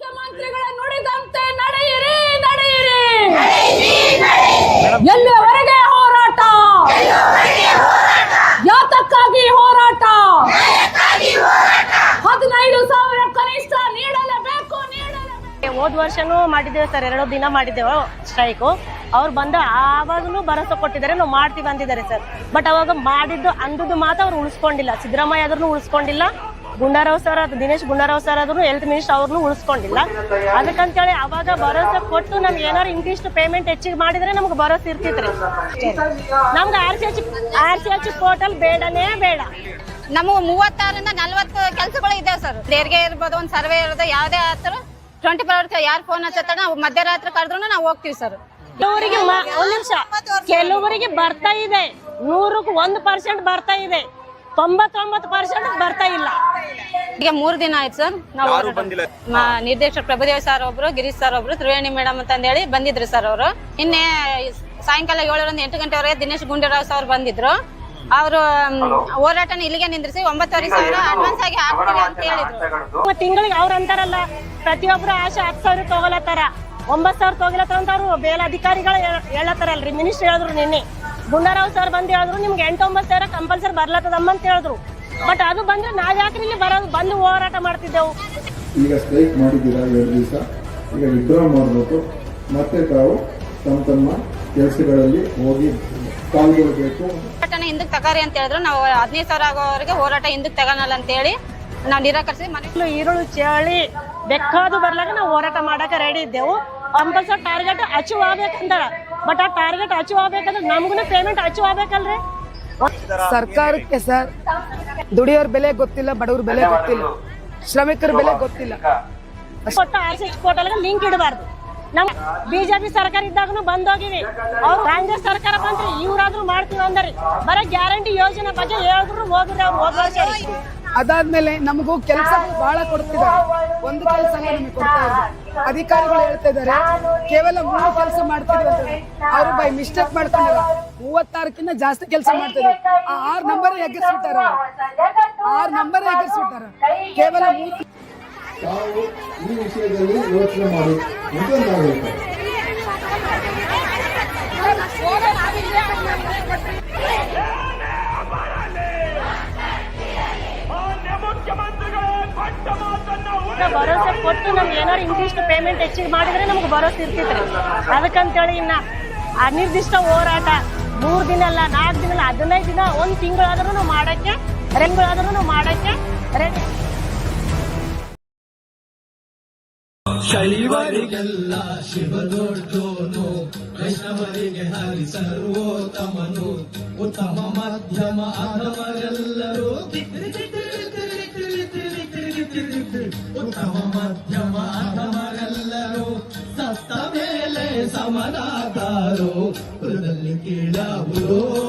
ಮುಖ್ಯಮಂತ್ರಿಗಳ ನುಡಿದಂತೆ ನಡೆಯಿರಿ ನಡೆಯಿರಿ. ಎಲ್ಲಿವರೆಗೆ ಹೋರಾಟ? ಯಾತಕ್ಕಾಗಿ ಹೋರಾಟ? ಹದಿನೈದು ಸಾವಿರ ಕನಿಷ್ಠ ನೀಡಲೇಬೇಕು ನೀಡಲೇಬೇಕು. ಹೋದ್ ವರ್ಷನೂ ಮಾಡಿದ್ದೇವೆ ಸರ್ ಎರಡು ದಿನ ಮಾಡಿದ್ದೇವೆ ಸ್ಟ್ರೈಕು. ಅವ್ರು ಬಂದ ಆವಾಗಲೂ ಭರವಸೆ ಕೊಟ್ಟಿದ್ದಾರೆ ನಾವು ಮಾಡ್ತೀವಿ ಅಂದಿದ್ದಾರೆ ಸರ್. ಬಟ್ ಅವಾಗ ಮಾಡಿದ್ದು ಅಂದದ್ದು ಮಾತ್ರ ಅವ್ರು ಉಳಿಸ್ಕೊಂಡಿಲ್ಲ. ಸಿದ್ದರಾಮಯ್ಯ ಆದ್ರೂ ಉಳಿಸ್ಕೊಂಡಿಲ್ಲ. ಗುಂಡಾರಾವ್ ಸರ್ ಅದು ದಿನೇಶ್ ಗುಂಡಾರಾವ್ ಸರ್ ಆದ್ರೂ ಹೆಲ್ತ್ ಮಿನಿಸ್ಟರ್ ಅವ್ರನ್ನು ಉಳಿಸ್ಕೊಂಡಿಲ್ಲ. ಅದಕ್ಕಂತೇಳಿ ಅವಾಗ ಭರೋಸೆ ಕೊಟ್ಟು ನಮ್ಗೆ ಏನಾರು ಇಂತಿಷ್ಟು ಪೇಮೆಂಟ್ ಹೆಚ್ಚಿಗೆ ಮಾಡಿದ್ರೆ ನಮ್ಗೆ ಭರವಸೆ ಇರ್ತಿತ್ರಿ. ನಮ್ಗೆ R C H R C H portal ಬೇಡನೇ ಬೇಡ. ನಮಗೆ ಮೂವತ್ತಾರರಿಂದ ನಲ್ವತ್ತು ಕೆಲಸಗಳು ಇದೆ ಸರ್. ದೇರ್ಗೆ ಇರ್ಬೋದು ಒಂದು ಸರ್ವೆ ಇರೋದು ಯಾವುದೇ ಆತರ ಟ್ವೆಂಟಿ ಫೋರ್ ಅವರ್ಸ್ ಯಾರು ಫೋನ್ ಹಚ್ಚತ್ತಾರ ನಾವು ಮಧ್ಯರಾತ್ರಿ ಕರೆದ್ರು ನಾವು ಹೋಗ್ತೀವಿ ಸರ್. ಕೆಲವರಿಗೆ ಒಂದ್ ನಿಮಿಷ. ಕೆಲವರಿಗೆ ಬರ್ತಾ ಇದೆ. ನೂರಕ್ಕೆ ಒಂದು ಪರ್ಸೆಂಟ್ ಬರ್ತಾ ಇದೆ. ತೊಂಬತ್ತೊಂಬತ್ತು ಪರ್ಸೆಂಟ್ ಬರ್ತಾ ಇಲ್ಲ. ಈಗ ಮೂರು ದಿನ ಆಯ್ತು ಸರ್. ನಾವು ಮ- ನಿರ್ದೇಶಕ ಪ್ರಭುದೇವ್ ಸರ್ ಒಬ್ರು ಗಿರೀಶ್ ಸರ್ ಒಬ್ರು ತ್ರಿವೇಣಿ ಮೇಡಮ್ ಅಂತ ಹೇಳಿ ಬಂದಿದ್ರು ಸರ್ ಅವರು. ನಿನ್ನೆ ಸಾಯಂಕಾಲ ಏಳರಿಂದ ಎಂಟು ಗಂಟೆವರೆಗೆ ದಿನೇಶ್ ಗುಂಡೂರಾವ್ ಸರ್ ಬಂದಿದ್ರು. ಅವರು ಹೋರಾಟನ ಇಲ್ಲಿಗೆ ನಿಂದ್ರಿಸಿ ಒಂಬತ್ತುವರೆ ಸಾವಿರ ಅಡ್ವಾನ್ಸ್ ಆಗಿ ಹಾಕ್ತೀವಿ ಅಂತ ಹೇಳಿದ್ರು. ತಿಂಗಳಿಗೆ ಅವ್ರ ಅಂತಾರಲ್ಲ ಪ್ರತಿಯೊಬ್ರು ಆಶೆ ಹತ್ತು ಸಾವಿರ ತಗೊಳತ್ತಾರ. ಒಂಬತ್ತು ಸಾವಿರ ತಗೊಳತ್ತಾರ ಅಂತ ಅವ್ರು ಬೇಲ ಅಧಿಕಾರಿಗಳು ಹೇಳ್- ಹೇಳತ್ತಾರಲ್ರಿ ಮಿನಿಸ್ಟರ್ ಹೇಳಿದ್ರು ನಿನ್ನೆ. ಗುಂಡಾರಾವ್ ಸರ್ ಬಂದು ಹೇಳಿದ್ರು ನಿಮ್ಗೆ ಎಂಟೊಂಬತ್ತು ಸಾವಿರ ಕಂಪಲ್ಸರಿ ಬರ್ಲತ್ತದಮ್ಮ ಅಂತ ಹೇಳಿದ್ರು. ಬಟ್ ಅದು ಬಂದ್ರೆ ನಾವ್ ಯಾಕ್ರಿ ಇಲ್ಲಿ ಬರೋದು? ಬಂದು ಹೋರಾಟ ಮಾಡ್ತಿದ್ದೆವು. ಈಗ ಸ್ಟ್ರೈಕ್ ಮಾಡಿದ್ದೀರಾ ಎರಡು ದಿವಸ? ಈಗ ವಿಡ್ರಾ ಮಾಡಬೇಕು. ಮತ್ತೆ ತಾವು ತಮ್ಮ ತಮ್ಮ ಕೆಲಸಗಳಲ್ಲಿ ಹೋಗಿ ಪಾಲ್ಗೊಳ್ಬೇಕು. ಹೋರಾಟನ ಹಿಂದಕ್ಕೆ ತಗಾರಿ ಅಂತ ಹೇಳಿದ್ರು. ನಾವು ಹದಿನೈದು ಸಾವಿರ ಆಗೋವರೆಗೆ ಹೋರಾಟ ಹಿಂದಕ್ಕೆ ತಗೋಣಲ್ಲ ಅಂತ ಹೇಳಿ ನಾವು ನಿರಾಕರಿಸಿ ಮನೆ ಈರುಳ್ಳಿ ಈರುಳು ಚಳಿ ಬೆಕ್ಕಾದು ಬರ್ಲಾಗ ನಾವು ಹೋರಾಟ ಮಾಡಕ್ಕೆ ರೆಡಿ ಇದ್ದೆವು. ಕಂಪಲ್ಸರಿ ಟಾರ್ಗೆಟ್ ಅಚೀವ್ ಆಗ್ಬೇಕಂದಾರ ಬಟ್ ಆ ಟಾರ್ಗೆಟ್ ಅಚೀವ್ ಆಗ್ಬೇಕಂದ್ರೆ ನಮ್ಗೂ ಪೇಮೆಂಟ್ ಅಚೀವ್ ಆಗ್ಬೇಕಲ್ರಿ ಸರ್ಕಾರಕ್ಕೆ ಸರ್ ದುಡಿಯೋರ್ ಬೆಲೆ ಗೊತ್ತಿಲ್ಲ ಬಡವ್ರ ಬೆಲೆ ಗೊತ್ತಿಲ್ಲ ಶ್ರಮಿಕರ ಬೆಲೆ ಗೊತ್ತಿಲ್ಲ. ಕೊಟ್ಟ ಆರ್ ಸಿ ಪೋರ್ಟಲ್ಗೆ ಲಿಂಕ್ ಇಡಬಾರ್ದು. ನಮ್ ಬಿಜೆಪಿ ಸರ್ಕಾರ ಇದ್ದಾಗನು ಬಂದೋಗಿವಿ. ಅವ್ರು ಕಾಂಗ್ರೆಸ್ ಸರ್ಕಾರ ಬಂದ್ರಿ ಇವ್ರಾದ್ರೂ ಮಾಡ್ತೀವಿ ಅಂದ್ರಿ. ಬರೀ ಗ್ಯಾರಂಟಿ ಯೋಜನೆ ಬಗ್ಗೆ ಹೇಳಿದ್ರು ಹೋಗಿದ್ರೆ ಅವ್ರು ಹೋಗ್ಬಾರ್ದು ಅದಾದ್ಮೇಲೆ ನಮಗೂ ಕೆಲಸ ಬಹಳ ಕೊಡ್ತಿದ್ದಾರೆ. ಒಂದು ಕೆಲಸ ನಮಗೆ ಕೊಡ್ತಾ ಇದ್ದಾರೆ ಅಧಿಕಾರಿಗಳು ಹೇಳ್ತಾ ಇದ್ದಾರೆ, ಕೇವಲ ಮೂರು ಕೆಲಸ ಮಾಡ್ತಿದ್ರು ಅವರು ಬೈ ಮಿಸ್ಟೇಕ್ ಮಾಡ್ಕೊಂಡಾರ. ಮೂವತ್ತಾರಕ್ಕಿಂತ ಜಾಸ್ತಿ ಕೆಲಸ ಮಾಡ್ತಿದ್ರು. ಆ ಆರ್ ನಂಬರ್ ಎಗ್ಗಿಸ್ಬಿಟ್ಟಾರ ಆರ್ ನಂಬರ್ ಎಗ್ಗಿಸ್ಬಿಟ್ಟಾರ. ಕೇವಲ ಈ ವಿಷಯದಲ್ಲಿ ಯೋಚನೆ ಮಾಡಿ ಹೇಳ್ತೇವೆ ಭರೋಸೆ ಕೊಟ್ಟು ನಮ್ಗೆ ಏನಾರು ಇಂತಿಷ್ಟು ಪೇಮೆಂಟ್ ಹೆಚ್ಚಿಗೆ ಮಾಡಿದ್ರೆ ನಮ್ಗೆ ಭರೋಸೆ ಇರ್ತಿತ್ರಿ ಅದಕ್ಕಂತೇಳಿ ಇನ್ನ ಅನಿರ್ದಿಷ್ಟ ಹೋರಾಟ ಮೂರು ದಿನ ಅಲ್ಲ, ನಾಲ್ಕು ದಿನ ಅಲ್ಲ, ಹದಿನೈದು ದಿನ, ಒಂದ್ ತಿಂಗಳಾದ್ರೂ ಮಾಡಕ್ಕೆ ರೆಂಗಳಾದ್ರೂ ಮಾಡಕ್ಕೆ ರೆಡಿ ಶೈವರಿಗೆಲ್ಲ ಶಿವದೊಡ್ಡೋನು ವೈಷ್ಣವರಿಗೆ ಹರಿ ಸರ್ವೋತ್ತಮನು, ಉತ್ತಮ ಮಧ್ಯಮ ಆದವರೆಲ್ಲರೂ ಸಮನಾದಾರೋ ಕುಲದಲ್ಲಿ ಕೀಳಾಗುವುದು